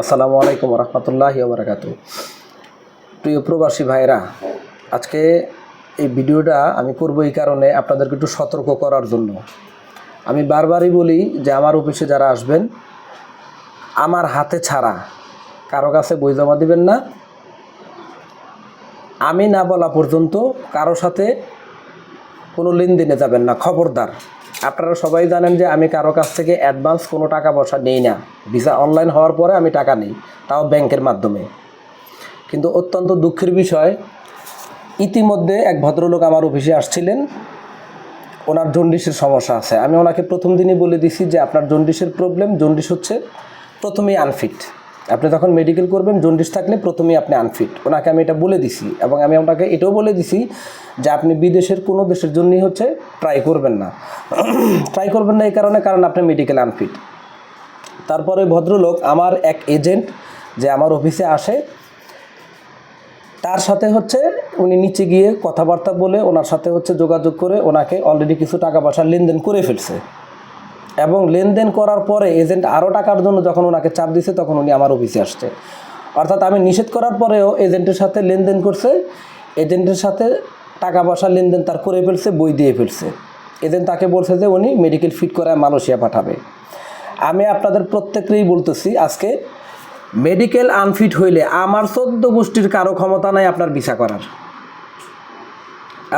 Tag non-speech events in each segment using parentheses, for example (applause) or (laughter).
আসসালামু আলাইকুম রহমতুল্লাহি বারাকাতু প্রিয় প্রবাসী ভাইরা আজকে এই ভিডিওটা আমি করব এই কারণে আপনাদেরকে একটু সতর্ক করার জন্য। আমি বারবারই বলি যে আমার অফিসে যারা আসবেন, আমার হাতে ছাড়া কারও কাছে বই জমা দিবেন না। আমি না বলা পর্যন্ত কারও সাথে কোনো লেনদেনে যাবেন না, খবরদার। আপনারা সবাই জানেন যে আমি কারও কাছ থেকে অ্যাডভান্স কোনো টাকা পয়সা নেই না। ভিসা অনলাইন হওয়ার পরে আমি টাকা নেই, তাও ব্যাংকের মাধ্যমে। কিন্তু অত্যন্ত দুঃখের বিষয়, ইতিমধ্যে এক ভদ্রলোক আমার অফিসে আসছিলেন। ওনার জন্ডিসের সমস্যা আছে। আমি ওনাকে প্রথম দিনই বলে দিছি যে আপনার জন্ডিসের প্রবলেম জন্ডিস হচ্ছে প্রথমেই আনফিট আপনি তখন মেডিকেল করবেন জন্ডিস থাকলে প্রথমেই আপনি আনফিট ওনাকে আমি এটা বলে দিছি এবং আমি ওনাকে এটাও বলে দিছি যে আপনি বিদেশের কোনো দেশের জন্যই হচ্ছে ট্রাই করবেন না। (clears throat) ট্রাই করবেন না এই কারণে, কারণ আপনি মেডিকেল আনফিট তারপরে ভদ্রলোক আমার এক এজেন্ট যে আমার অফিসে আসে, তার সাথে হচ্ছে উনি নিচে গিয়ে কথাবার্তা বলে, ওনার সাথে হচ্ছে যোগাযোগ করে ওনাকে অলরেডি কিছু টাকা পয়সা লেনদেন করে ফেলছে। এবং লেনদেন করার পরে এজেন্ট আরও টাকার জন্য যখন ওনাকে চাপ দিছে, তখন উনি আমার অফিসে আসছে। অর্থাৎ আমি নিষেধ করার পরেও এজেন্টের সাথে লেনদেন করছে, এজেন্টের সাথে টাকা পয়সা লেনদেন তার করে ফেলছে, বই দিয়ে ফেলছে। এজেন্ট তাকে বলছে যে উনি মেডিকেল ফিট করে মালয়েশিয়া পাঠাবে। আমি আপনাদের প্রত্যেকেরই বলতেছি, আজকে মেডিকেল আনফিট হইলে আমার চোদ্দ গোষ্ঠীর কারও ক্ষমতা নাই আপনার ভিসা করার।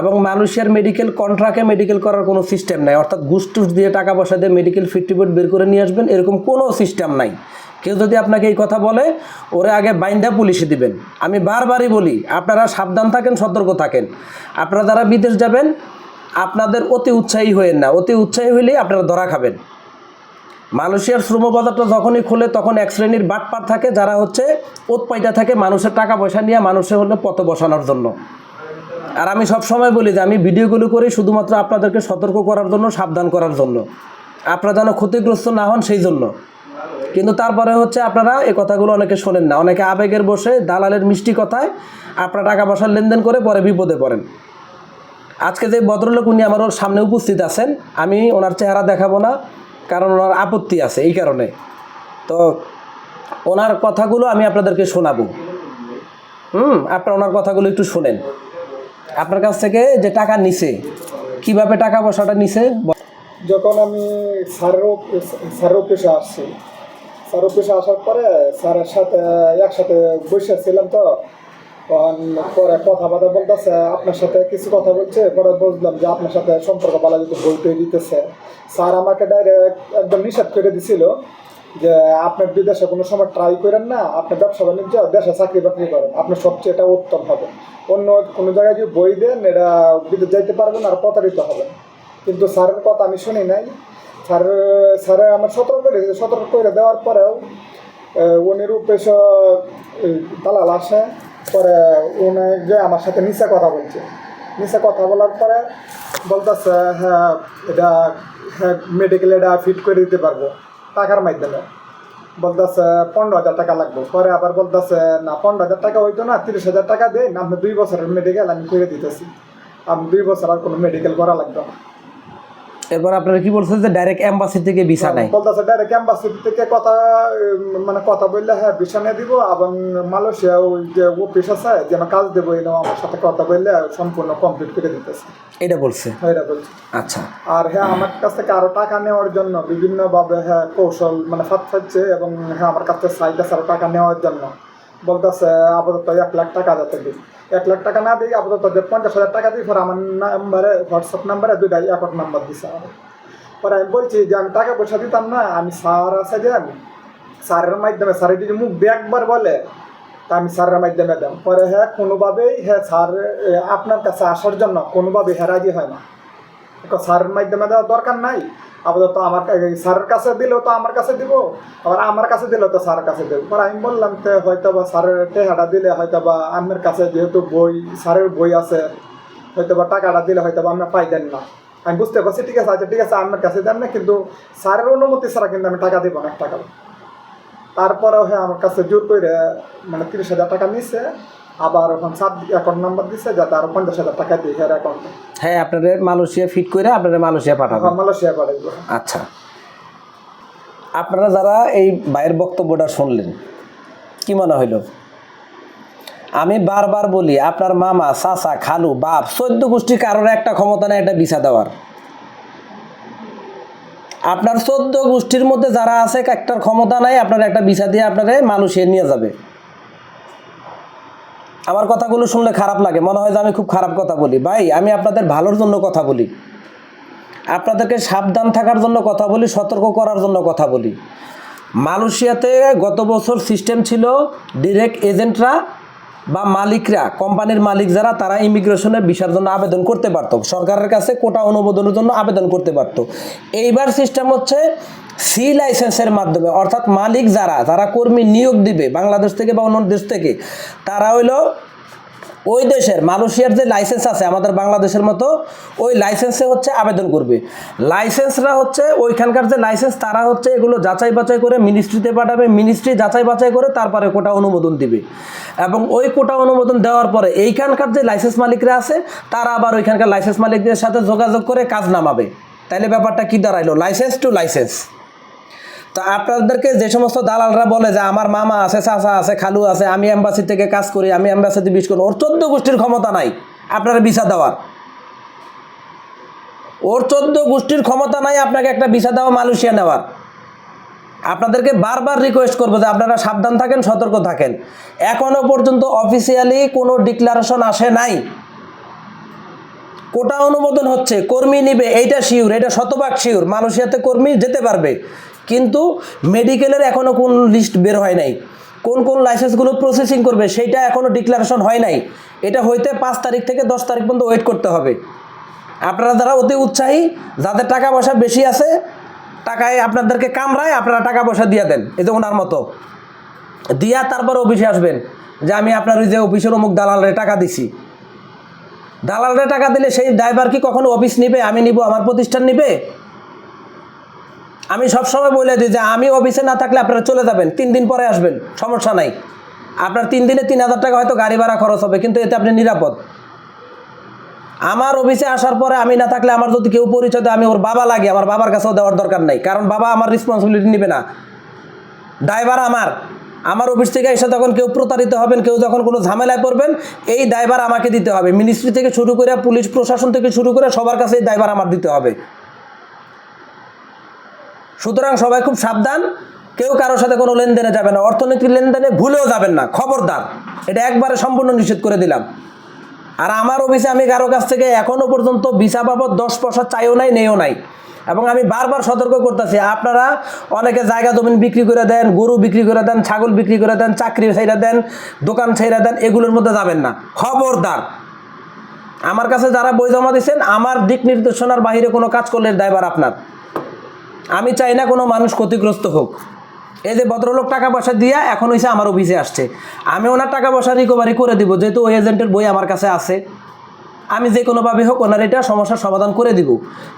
এবং মানুষের মেডিকেল কন্ট্রাক্টে মেডিকেল করার কোনো সিস্টেম নাই। অর্থাৎ ঘুষ টুস দিয়ে টাকা পয়সা দিয়ে মেডিকেল ফিফটি বের করে নিয়ে আসবেন, এরকম কোনো সিস্টেম নাই। কেউ যদি আপনাকে এই কথা বলে, ওরে আগে বাইন্দা পুলিশে দিবেন। আমি বারবারই বলি, আপনারা সাবধান থাকেন, সতর্ক থাকেন। আপনারা যারা বিদেশ যাবেন, আপনাদের অতি উৎসাহী হয়েন না। অতি উৎসাহী হইলেই আপনারা ধরা খাবেন। মালয়েশিয়ার শ্রম বাজারটা যখনই খোলে, তখন এক শ্রেণির বাটপার থাকে, যারা হচ্ছে উৎপাইটা থাকে মানুষের টাকা পয়সা নিয়ে, মানুষের হলে পথ বসানোর জন্য। আর আমি সব সময় বলি যে আমি ভিডিওগুলো করি শুধুমাত্র আপনাদেরকে সতর্ক করার জন্য, সাবধান করার জন্য। আপনারা যেন ক্ষতিগ্রস্ত না হন সেই জন্য। কিন্তু তারপরে হচ্ছে আপনারা এই কথাগুলো অনেকে শোনেন না। অনেকে আবেগের বসে, দালালের মিষ্টি কথায় আপনারা টাকা পয়সার লেনদেন করে পরে বিপদে পড়েন। আজকে যে ভদ্রলোক উনি আমার সামনে উপস্থিত আছেন, আমি ওনার চেহারা দেখাবো না, কারণ ওনার আপত্তি আছে এই কারণে। তো ওনার কথাগুলো আমি আপনাদেরকে শোনাবো। হুম, আপনার ওনার কথাগুলো একটু শোনেন। আপনার কাছ থেকে যে টাকা নিছে, কীভাবে টাকা পয়সাটা নিছে? যখন আমি অফিস- স্যারের অফিসে আসছি স্যার অফিসে আসার পরে স্যারের সাথে একসাথে বসেছিলাম তো। তখন পরে কথাবার্তা বলতেছে, আপনার সাথে কিছু কথা বলছে, পরে বুঝলাম যে আপনার সাথে সম্পর্ক বলা যদি বই টই দিতেছে। স্যার আমাকে ডাইরেক্ট একদম নিষেধ করে দিছিল। যে আপনার বিদেশে কোনো সময় ট্রাই করেন না, আপনার ব্যবসা বাণিজ্য, দেশে চাকরি বাকরি করেন, আপনার সবচেয়ে এটা উত্তম হবে। অন্য কোনো জায়গায় যদি বই দেন এটা বিদেশ যাইতে পারবেন আর প্রতারিত হবেন। কিন্তু স্যারের কথা আমি শুনি নাই। স্যার, স্যারে আমার সতর্ক করে সতর্ক করে দেওয়ার পরেও উনি রূপে দালাল আসে। পরে উনি যে আমার সাথে নিচে কথা বলছে। নিচে কথা বলার পরে বলতেছে হ্যাঁ এটা হ্যাঁ মেডিকেল এটা ফিট করে দিতে পারব। টাকার মাধ্যমে। বলতেছে, পনেরো হাজার টাকা লাগবে। পরে আবার বলতেছে, না, পনেরো হাজার টাকা হইতো না, তিরিশ হাজার টাকা দেন, আপনি দুই বছরের মেডিকেল আমি করে দিতেছি। আমি দুই বছর আর কোনো মেডিকেল করা লাগবে না। এরপর আপনারা কি বলছেন যে ডাইরেক্ট এম্বাসি থেকে ভিসা নাই? বলতেছে ডাইরেক্ট ক্যাম্পাসি থেকে কথা মানে কথা বললে হ্যাঁ ভিসা নিয়ে দিব এবং মালয়েশিয়া ওই যে অফিস আছে যেন কাজ দেবো এই আমার সাথে কথা বললে সম্পূর্ণ কমপ্লিট করে দিতেছে। এটা বলছে? এটা বলছে। আচ্ছা। আর হ্যাঁ আমার কাছ থেকে আরও টাকা নেওয়ার জন্য বিভিন্নভাবে হ্যাঁ কৌশল মানে ফাঁদ ফাচ্ছে এবং হ্যাঁ আমার কাছ থেকে সাইড আছে আরও টাকা নেওয়ার জন্য। বলতেছে আপাতত এক লাখ টাকা যাতে দিই এক লাখ টাকা না দিই আপাতত পঞ্চাশ হাজার টাকা দিই পরে আমার নাম্বারে হোয়াটসঅ্যাপ নাম্বারে দুইটা অ্যাকাউন্ট নাম্বার দিছে আমার পরে আমি বলছি যে আমি টাকা পয়সা দিতাম না, আমি স্যার আছে যে স্যারের মাধ্যমে স্যারের যদি মুখ দিয়ে একবার বলে, তা আমি স্যারের মাধ্যমে দেন পরে হ্যাঁ কোনোভাবেই হ্যাঁ স্যার আপনার কাছে আসার জন্য কোনোভাবেই হ্যাঁ রাজি হয় না। স্যারের মাধ্যমে দেওয়ার দরকার নাই। আপাতত আমার স্যারের কাছে দিলেও তো আমার কাছে দিব, আবার আমার কাছে দিলেও তো স্যারের কাছে দেবো। পরে আমি বললাম, তো হয়তো বা স্যারের টেহাটা দিলে হয়তো বা আমার কাছে যেহেতু বই, স্যারের বই আছে হয়তো বা টাকাটা দিলে হয়তো বা আপনি পাইতেন না। আমি বুঝতে পারছি, ঠিক আছে আচ্ছা ঠিক আছে আমার কাছে দেন না, কিন্তু স্যারের অনুমতি ছাড়া কিন্তু আমি টাকা দিব না টাকা তারপরেও হ্যাঁ আমার কাছে জোর করে মানে তিরিশ হাজার টাকা নিছে। আবার ওখান সাত অ্যাকাউন্ট নাম্বার দিছে যাতে আরও পঞ্চাশ হাজার টাকা দিই হ্যাঁ অ্যাকাউন্টে হ্যাঁ আপনাদের মালয়েশিয়া ফিট করে আপনাদের মালয়েশিয়া পাঠাবেন মালয়েশিয়া পাঠাইবো আচ্ছা। আপনারা যারা এই ভাইয়ের বক্তব্যটা শুনলেন কি মনে হইল? আমি বারবার বলি আপনার মামা চাচা খালু বাপ চোদ্দ গোষ্ঠী কারোর একটা ক্ষমতা নেই একটা বিছা দেওয়ার। আপনার চোদ্দ গোষ্ঠীর মধ্যে যারা আছে একটার ক্ষমতা নাই আপনার একটা বিছা দিয়ে আপনারে মানুষে নিয়ে যাবে। আমার কথাগুলো শুনলে খারাপ লাগে। মনে হয় যে আমি খুব খারাপ কথা বলি। ভাই, আমি আপনাদের ভালোর জন্য কথা বলি। আপনাদেরকে সাবধান থাকার জন্য কথা বলি, সতর্ক করার জন্য কথা বলি। মালয়েশিয়াতে গত বছর সিস্টেম ছিল ডিরেক্ট এজেন্টরা বা মালিকরা, কোম্পানির মালিক যারা, তারা ইমিগ্রেশনের ভিসার জন্য আবেদন করতে পারত। সরকারের কাছে কোটা অনুমোদনের জন্য আবেদন করতে পারত। এইবার সিস্টেম হচ্ছে সি লাইসেন্সের মাধ্যমে, অর্থাৎ মালিক যারা যারা কর্মী নিয়োগ দিবে বাংলাদেশ থেকে বা অন্য দেশ থেকে, তারা হইল ওই দেশের মালয়েশিয়ার যে লাইসেন্স আছে, আমাদের বাংলাদেশের মতো, ওই লাইসেন্সে হচ্ছে আবেদন করবে। লাইসেন্সরা হচ্ছে, ওইখানকার যে লাইসেন্স তারা হচ্ছে এগুলো যাচাই বাছাই করে মিনিস্ট্রিতে পাঠাবে মিনিস্ট্রি যাচাই বাছাই করে তারপরে কোটা অনুমোদন দিবে। এবং ওই কোটা অনুমোদন দেওয়ার পরে এইখানকার যে লাইসেন্স মালিকরা আছে, তারা আবার ওইখানকার লাইসেন্স মালিকদের সাথে যোগাযোগ করে কাজ নামাবে। তাইলে ব্যাপারটা কি দাঁড়াইলো? লাইসেন্স টু লাইসেন্স তো আপনাদেরকে যে সমস্ত দালালরা বলে যে আমার মামা আছে, চাচা আছে, খালু আছে, আমি এম্বাসি থেকে কাজ করি, আমি এম্বাসিতে বিশ করি ওর চোদ্দ গোষ্ঠীর ক্ষমতা নাই আপনারা ভিসা দেওয়ার। ওর চোদ্দ গোষ্ঠীর ক্ষমতা নাই আপনাকে একটা ভিসা দেওয়া মালয়েশিয়া নেওয়ার। আপনাদেরকে বারবার রিকোয়েস্ট করব যে আপনারা সাবধান থাকেন, সতর্ক থাকেন। এখনও পর্যন্ত অফিসিয়ালি কোনো ডিক্লারেশন আসে নাই। কোটা অনুমোদন হচ্ছে, কর্মী নিবে, এইটা শিওর এটা শতভাগ শিওর মালয়েশিয়াতে কর্মী যেতে পারবে। কিন্তু মেডিকেলের এখনও কোন লিস্ট বের হয় নাই। কোন কোন লাইসেন্সগুলো প্রসেসিং করবে, সেইটা এখনও ডিক্লারেশন হয় নাই। এটা হইতে পাঁচ তারিখ থেকে দশ তারিখ পর্যন্ত ওয়েট করতে হবে। আপনারা যারা অতি উৎসাহী, যাদের টাকা পয়সা বেশি আছে, টাকায় আপনাদেরকে কামড়ায় আপনারা টাকা পয়সা দিয়ে দেন, এই ওনার মতো। দিয়া তারপর অফিসে আসবেন, যে আমি আপনার ওই যে অফিসের অমুক দালালরে টাকা দিছি। দালালরে টাকা দিলে সেই ড্রাইভার কি কখনো অফিস নিবে? আমি নিব, আমার প্রতিষ্ঠান নিবে? আমি সবসময় বলে দিই যে আমি অফিসে না থাকলে আপনারা চলে যাবেন, তিন দিন পরে আসবেন, সমস্যা নাই। আপনার তিন দিনে তিন হাজার টাকা হয়তো গাড়ি ভাড়া খরচ হবে, কিন্তু এতে আপনি নিরাপদ। আমার অফিসে আসার পরে আমি না থাকলে আমার যদি কেউ পরিচয় দেয়, আমি ওর বাবা লাগে, আমার বাবার কাছেও দেওয়ার দরকার নাই, কারণ বাবা আমার রেসপন্সিবিলিটি নেবে না। ড্রাইভার আমার আমার অফিস থেকে এসে তখন কেউ প্রতারিত হবেন, কেউ যখন কোনো ঝামেলায় পড়বেন, এই দায়ভার আমাকে দিতে হবে। মিনিস্ট্রি থেকে শুরু করে পুলিশ প্রশাসন থেকে শুরু করে সবার কাছে এই দায়ভার আমার দিতে হবে। সুতরাং সবাই খুব সাবধান। কেউ কারোর সাথে কোনো লেনদেনে যাবে না। অর্থনৈতিক লেনদেনে ভুলেও যাবেন না। খবরদার। এটা একবারে সম্পূর্ণ নিষেধ করে দিলাম। আর আমার অফিসে আমি কারও কাছ থেকে এখনও পর্যন্ত ভিসা বাবদ দশ পয়সা চাইও নাই নেও নাই। এবং আমি বারবার সতর্ক করতেছি, আপনারা অনেকে জায়গা জমিন বিক্রি করে দেন, গরু বিক্রি করে দেন, ছাগল বিক্রি করে দেন, চাকরি ছেড়ে দেন, দোকান ছেড়ে দেন, এগুলোর মধ্যে যাবেন না। খবরদার। আমার কাছে যারা বই জমা দিচ্ছেন আমার দিক নির্দেশনার বাইরে কোনো কাজ করলে দায়বার আপনার। আমি চাই না কোনো মানুষ ক্ষতিগ্রস্ত হোক। এই যে ভদ্রলোক টাকা পয়সা দিয়া এখন হয়েছে আমার অফিসে আসছে। আমি ওনার টাকা পয়সা রিকভারি করে দিব, যেহেতু ওই এজেন্টের বই আমার কাছে আছে। আমি যে কোনোভাবে হোক ওনার এটা সমস্যার সমাধান করে দিব।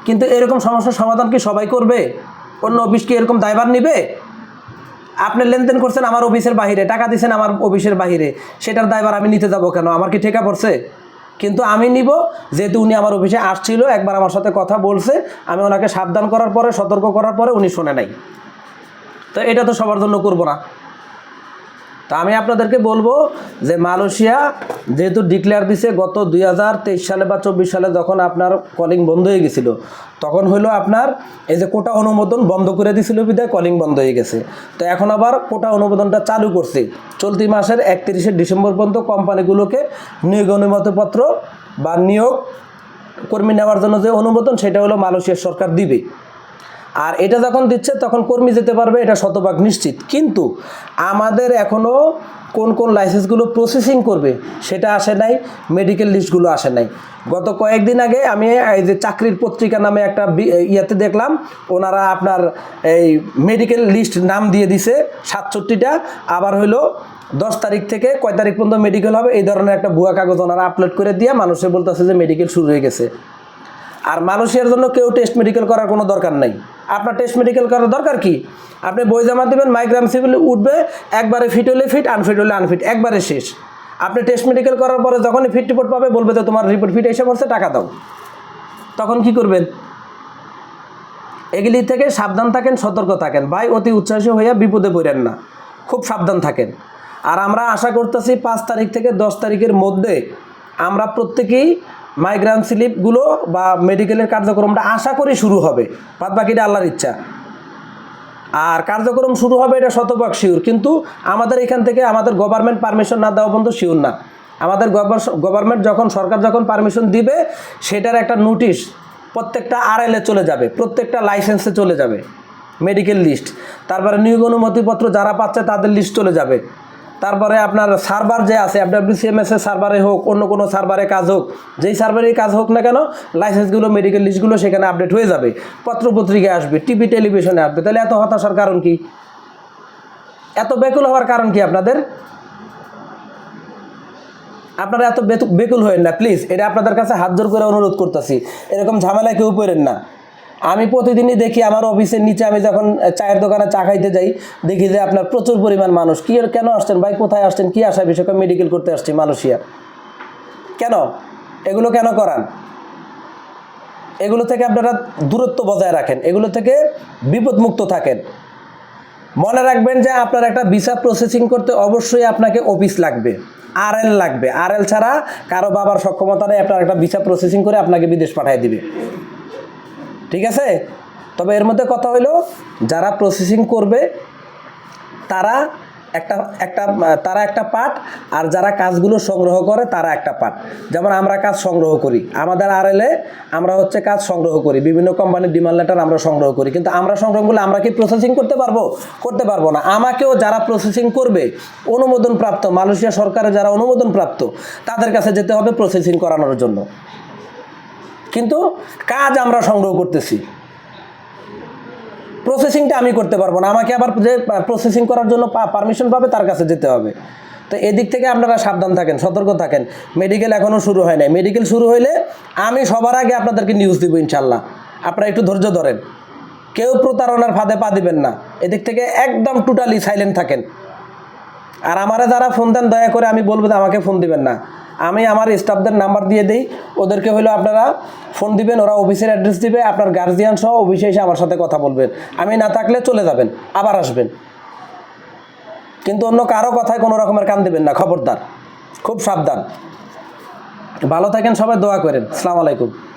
কিন্তু এরকম সমস্যার সমাধান কি সবাই করবে? অন্য অফিস কি এরকম দায়ভার নিবে? আপনি লেনদেন করছেন আমার অফিসের বাহিরে, টাকা দিচ্ছেন আমার অফিসের বাহিরে, সেটার দায়ভার আমি নিতে যাব কেন? আমার কি ঠেকা পড়ছে? কিন্তু আমি নিব, যেহেতু উনি আমার অফিসে আসছিল, একবার আমার সাথে কথা বলছে, আমি ওনাকে সাবধান করার পরে, সতর্ক করার পরে উনি শোনে নাই। তো এটা তো সবার জন্য করব না। তা আমি আপনাদেরকে বলব যে মালয়েশিয়া যেহেতু ডিক্লেয়ার দিছে গত দুই হাজার তেইশ সালে বা চব্বিশ সালে যখন আপনার কলিং বন্ধ হয়ে গেছিল, তখন হলো আপনার এই যে কোটা অনুমোদন বন্ধ করে দিছিল বিদায় কলিং বন্ধ হয়ে গেছে। তো এখন আবার কোটা অনুমোদনটা চালু করছে। চলতি মাসের একত্রিশে ডিসেম্বর পর্যন্ত কোম্পানিগুলোকে নিয়োগ অনুমতিপত্র বা নিয়োগ কর্মী নেওয়ার জন্য যে অনুমোদন, সেটা হলো মালয়েশিয়ার সরকার দিবে। আর এটা যখন দিচ্ছে, তখন কর্মী যেতে পারবে, এটা শতভাগ নিশ্চিত। কিন্তু আমাদের এখনও কোন কোন লাইসেন্সগুলো প্রসেসিং করবে, সেটা আসে নাই মেডিকেল লিস্টগুলো আসে নাই। গত কয়েকদিন আগে আমি এই যে চাকরির পত্রিকা নামে একটা ইয়েতে দেখলাম, ওনারা আপনার এই মেডিকেল লিস্ট নাম দিয়ে দিছে, সাতষট্টিটা, আবার হইল দশ তারিখ থেকে কয় তারিখ পর্যন্ত মেডিকেল হবে, এই ধরনের একটা ভুয়া কাগজ ওনারা আপলোড করে দিয়ে মানুষে বলতেছে যে মেডিকেল শুরু হয়ে গেছে। আর মানুষের জন্য কেউ টেস্ট মেডিকেল করার কোনো দরকার নাই। আপনার টেস্ট মেডিকেল করার দরকার কি? আপনি বই জমা দেবেন মাইগ্রাম সিভিল উঠবে, একবারে ফিট হলে ফিট আনফিট হলে আনফিট একবারে শেষ। আপনি টেস্ট মেডিকেল করার পরে যখনই ফিট রিপোর্ট পাবে, বলবে তো তোমার রিপোর্ট ফিট এসে পড়ছে, টাকা দাও। তখন কি করবেন? এগুলি থেকে সাবধান থাকেন, সতর্ক থাকেন। ভাই, অতি উচ্ছ্বাসী হইয়া বিপদে পড়েন না। খুব সাবধান থাকেন। আর আমরা আশা করতেছি, পাঁচ তারিখ থেকে দশ তারিখের মধ্যে আমরা প্রত্যেকেই মাইগ্রান স্লিপগুলো বা মেডিকেলের কার্যক্রমটা আশা করি শুরু হবে। বাদ বাকিটা আল্লাহর ইচ্ছা। আর কার্যক্রম শুরু হবে এটা শতভাগ শিওর কিন্তু আমাদের এখান থেকে আমাদের গভর্নমেন্ট পারমিশন না দেওয়া পর্যন্ত শিওর না। আমাদের গভর্নমেন্ট যখন, সরকার যখন পারমিশন দিবে, সেটার একটা নোটিশ প্রত্যেকটা আর আরএলে চলে যাবে, প্রত্যেকটা লাইসেন্সে চলে যাবে মেডিকেল লিস্ট তারপরে নিয়োগ অনুমতিপত্র যারা পাচ্ছে, তাদের লিস্ট চলে যাবে। তারপরে আপনার সার্ভার যে আছে এফডাব্লিউসিএমএস এর সার্ভারে হোক, অন্য কোনো সার্ভারে কাজ হোক, যেই সার্ভারেই কাজ হোক না কেন লাইসেন্সগুলো মেডিকেল লিস্টগুলো সেখানে আপডেট হয়ে যাবে। পত্রপত্রিকায় আসবে টিভি টেলিভিশনে আসবে। তাহলে এত হতাশার কারণ কি? এত বেকুল হওয়ার কারণ কি আপনাদের? আপনারা এত বেকুল হয়েন না প্লিজ এটা আপনাদের কাছে হাত জোর করে অনুরোধ করতেছি। এরকম ঝামেলায় কেউ পড়েন না। আমি প্রতিদিনই দেখি আমার অফিসের নিচে আমি যখন চায়ের দোকানে চা খাইতে যাই, দেখি যে আপনার প্রচুর পরিমাণ মানুষ। কী কেন আসছেন ভাই? কোথায় আসছেন? কি আশা বিষয়কে মেডিকেল করতে আসছি মালয়েশিয়ার কেন? এগুলো কেন করান? এগুলো থেকে আপনারা দূরত্ব বজায় রাখেন। এগুলো থেকে বিপদমুক্ত থাকেন। মনে রাখবেন যে আপনার একটা ভিসা প্রসেসিং করতে অবশ্যই আপনাকে অফিস লাগবে। আরএল লাগবে। আরএল ছাড়া কারও বাবার সক্ষমতা নেই আপনার একটা ভিসা প্রসেসিং করে আপনাকে বিদেশ পাঠিয়ে দিবে। ঠিক আছে? তবে এর মধ্যে কথা হইল, যারা প্রসেসিং করবে, তারা একটা একটা, তারা একটা পার্ট, আর যারা কাজগুলো সংগ্রহ করে, তারা একটা পার্ট। যেমন আমরা কাজ সংগ্রহ করি। আমাদের আর এলে আমরা হচ্ছে কাজ সংগ্রহ করি। বিভিন্ন কোম্পানির ডিমান্ড লেটার আমরা সংগ্রহ করি। কিন্তু আমরা সংগ্রহ করলে আমরা কি প্রসেসিং করতে পারব? করতে পারব না। আমাকেও যারা প্রসেসিং করবে অনুমোদন প্রাপ্ত মালয়েশিয়া সরকারের যারা অনুমোদন প্রাপ্ত তাদের কাছে যেতে হবে প্রসেসিং করানোর জন্য। কিন্তু কাজ আমরা সংগ্রহ করতেছি। প্রসেসিংটা আমি করতে পারব না। আমাকে আবার যে প্রসেসিং করার জন্য পারমিশন পাবে তার কাছে যেতে হবে। তো এদিক থেকে আপনারা সাবধান থাকেন, সতর্ক থাকেন। মেডিকেল এখনও শুরু হয় নাই। মেডিকেল শুরু হইলে আমি সবার আগে আপনাদেরকে নিউজ দিব ইনশাল্লাহ আপনারা একটু ধৈর্য ধরেন। কেউ প্রতারণার ফাঁদে পা দিবেন না। এদিক থেকে একদম টোটালি সাইলেন্ট থাকেন। আর আমারে যারা ফোন দেন, দয়া করে আমি বলব যে আমাকে ফোন দিবেন না। আমি আমার স্টাফদের নাম্বার দিয়ে দিই। ওদেরকে হলো আপনারা ফোন দিবেন, ওরা অফিসের অ্যাড্রেস দিবে, আপনার গার্জিয়ান সহ অফিসে এসে আমার সাথে কথা বলবেন। আমি না থাকলে চলে যাবেন, আবার আসবেন। কিন্তু অন্য কারও কথায় কোনো রকমের কান দেবেন না, খবরদার। খুব সাবধান। ভালো থাকেন, সবাই দোয়া করেন। আসসালামু আলাইকুম।